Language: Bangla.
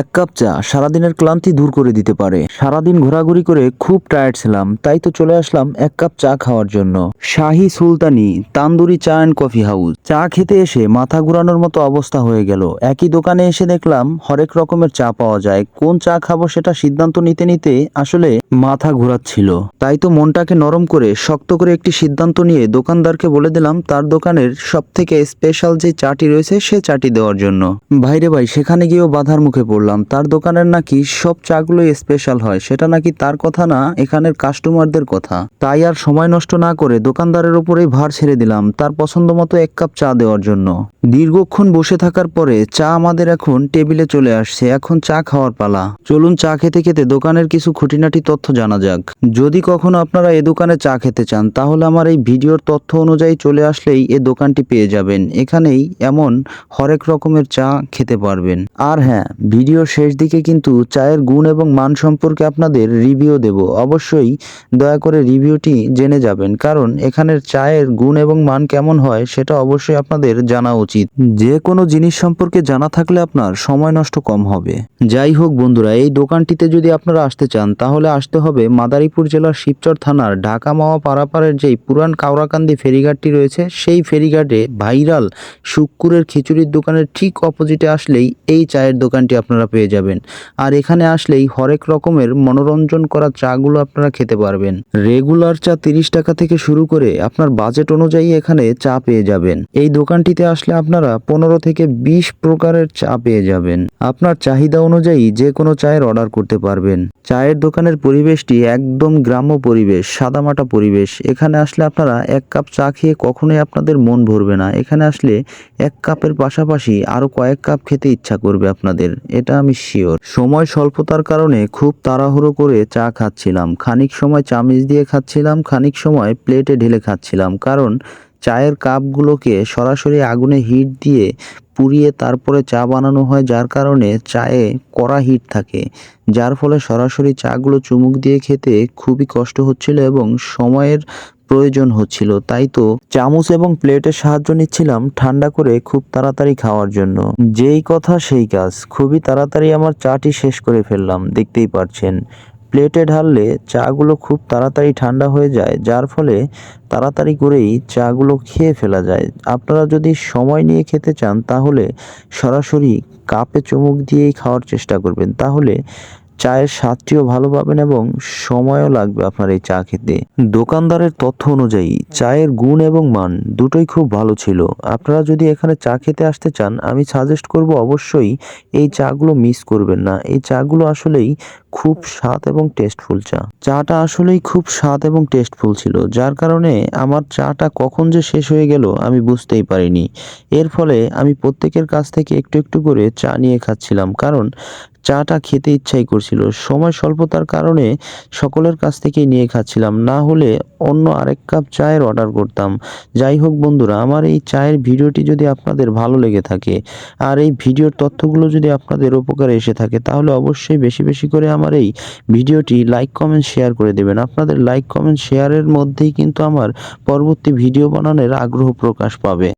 এক কাপ চা সারাদিনের ক্লান্তি দূর করে দিতে পারে। সারাদিন ঘোরাঘুরি করে খুব টায়ার্ড ছিলাম, তাই তো চলে আসলাম এক কাপ চা খাওয়ার জন্য। শাহি সুলতানি তান্দুরি চা অ্যান্ড কফি হাউস। চা খেতে এসে মাথা ঘুরানোর মতো অবস্থা হয়ে গেল। একই দোকানে এসে দেখলাম হরেক রকমের চা পাওয়া যায়। কোন চা খাব সেটা সিদ্ধান্ত নিতে নিতে আসলে মাথা ঘোরাচ্ছিল। তাই তো মনটাকে নরম করে শক্ত করে একটি সিদ্ধান্ত নিয়ে দোকানদারকে বলে দিলাম, তার দোকানের সব থেকে স্পেশাল যে চাটি রয়েছে সে চাটি দেওয়ার জন্য। ভাইরে ভাই, সেখানে গিয়েও বাধার মুখে পড়লাম তার দোকানের নাকি সব চাগুলোই স্পেশাল হয়, সেটা নাকি তার কথা না, এখানের কাস্টমারদের কথা? তাই আর সময় নষ্ট না করে দোকানদারের উপরেই ভার ছেড়ে দিলাম, তার পছন্দ মতো এক কাপ চা দেওয়ার জন্য। দীর্ঘক্ষণ বসে থাকার পরে চা আমাদের এখন টেবিলে চলে আসছে, এখন চা খাওয়ার পালা। চলুন চা খেতে খেতে দোকানের কিছু খুঁটিনাটি তথ্য জানা যাক। যদি কখনো আপনারা এ দোকানে চা খেতে চান, তাহলে আমার এই ভিডিওর তথ্য অনুযায়ী চলে আসলেই এ দোকানটি পেয়ে যাবেন। এখানেই এমন হরেক রকমের চা খেতে পারবেন। আর হ্যাঁ ভিডিও শেষ দিকে কিন্তু চায়ের গুণ এবং মান সম্পর্কে আপনাদের রিভিউ দেব। অবশ্যই দয়া করে রিভিউটি জেনে যাবেন, কারণ এখানের চায়ের গুণ এবং মান কেমন হয় সেটা অবশ্যই আপনাদের জানা উচিত। যে কোনো জিনিস সম্পর্কে জানা থাকলে আপনার সময় নষ্ট কম হবে। যাই হোক বন্ধুরা, এই দোকানটিতে যদি আপনারা আসতে চান, তাহলে আসতে হবে মাদারীপুর জেলার শিবচর থানার ঢাকা মাওয়া পারাপারের যেই পুরান কাউরাকান্দি ফেরিঘাটটি রয়েছে, সেই ফেরিঘাটে ভাইরাল শুক্কুরের খিচুড়ির দোকানের ঠিক অপোজিটে আসলেই এই চায়ের দোকানটি আপনারা পেয়ে যাবেন। আর এখানে আসলেই হরেক রকমের মনোরঞ্জন করা চাগুলো আপনারা খেতে পারবেন। রেগুলার চা তিরিশ টাকা থেকে শুরু করে আপনার বাজেট অনুযায়ী এখানে চা পেয়ে যাবেন। এই দোকানটিতে আসলে আপনারা পনেরো থেকে বিশ প্রকারের চা পেয়ে যাবেন। আপনার চাহিদা অনুযায়ী যে কোনো চায়ের অর্ডার করতে পারবেন। চায়ের দোকানের পরিবেশটি একদম গ্রাম্য পরিবেশ, সাদামাটা পরিবেশ। এখানে আসলে আপনারা এক কাপ চা খেয়ে কখনোই আপনাদের মন ভরবে না। এখানে আসলে এক কাপের পাশাপাশি আরও কয়েক কাপ খেতে ইচ্ছা করবে আপনাদের। এটা আমি শিওর সময় স্বল্পতার কারণে খুব তাড়াহুড়ো করে চা খাচ্ছিলাম। খানিক সময় চামিচ দিয়ে খাচ্ছিলাম, খানিক সময় প্লেটে ঢেলে খাচ্ছিলাম। কারণ চায়ের কাপগুলোকে সরাসরি আগুনে হিট দিয়ে পুড়িয়ে তারপরে চা বানানো হয়, যার কারণে চায়ে কড়া হিট থাকে। যার ফলে সরাসরি চাগুলো চুমুক দিয়ে খেতে খুবই কষ্ট হচ্ছিল এবং সময়ের প্রয়োজন হচ্ছিল, তাই তো চামচ এবং প্লেটের সাহায্য নিচ্ছিলাম ঠান্ডা করে খুব তাড়াতাড়ি খাওয়ার জন্য। যেই কথা সেই কাজ। খুবই তাড়াতাড়ি আমার চাটি শেষ করে ফেললাম, দেখতেই পারছেন। প্লেটে ঢাললে চাগুলো খুব তাড়াতাড়ি ঠান্ডা হয়ে যায়, যার ফলে তাড়াতাড়ি করেই চাগুলো খেয়ে ফেলা যায়। আপনারা যদি সময় নিয়ে খেতে চান, তাহলে সরাসরি কাপে চুমুক দিয়েই খাওয়ার চেষ্টা করবেন। তাহলে চায়ের স্বাদটিও ভালো পাবেন এবং সময়ও লাগবে আপনার এই চা খেতে। দোকানদারের তথ্য অনুযায়ী, চায়ের গুণ এবং মান দুটোই খুব ভালো ছিল। আপনারা যদি এখানে চা খেতে আসতে চান, আমি সাজেস্ট করব অবশ্যই এই চাগুলো মিস করবেন না। এই চাগুলো আসলেই খুব স্বাদ এবং টেস্টফুল চা। চাটা আসলেই খুব স্বাদ এবং টেস্টফুল ছিল। যার কারণে আমার চাটা কখন যে শেষ হয়ে গেল আমি বুঝতেই পারিনি। এর ফলে আমি প্রত্যেকের কাছ থেকে একটু একটু করে চা নিয়ে খাচ্ছিলাম। কারণ চাটা খেতে ইচ্ছাই করছিল। সময় স্বল্পতার কারণে সকলের কাছ থেকেই নিয়ে খাচ্ছিলাম। না হলে অন্য আরেক কাপ চায়ের অর্ডার করতাম। যাই হোক বন্ধুরা, আমার এই চায়ের ভিডিওটি যদি আপনাদের ভালো লেগে থাকে, আর এই ভিডিওর তথ্যগুলো যদি আপনাদের উপকারে এসে থাকে, তাহলে অবশ্যই বেশি বেশি করে আমার এই ভিডিওটি লাইক, কমেন্ট শেয়ার করে দেবেন। আপনাদের লাইক, কমেন্ট শেয়ারের মধ্যেই কিন্তু আমার পরবর্তী ভিডিও বানানোর আগ্রহ প্রকাশ পাবে।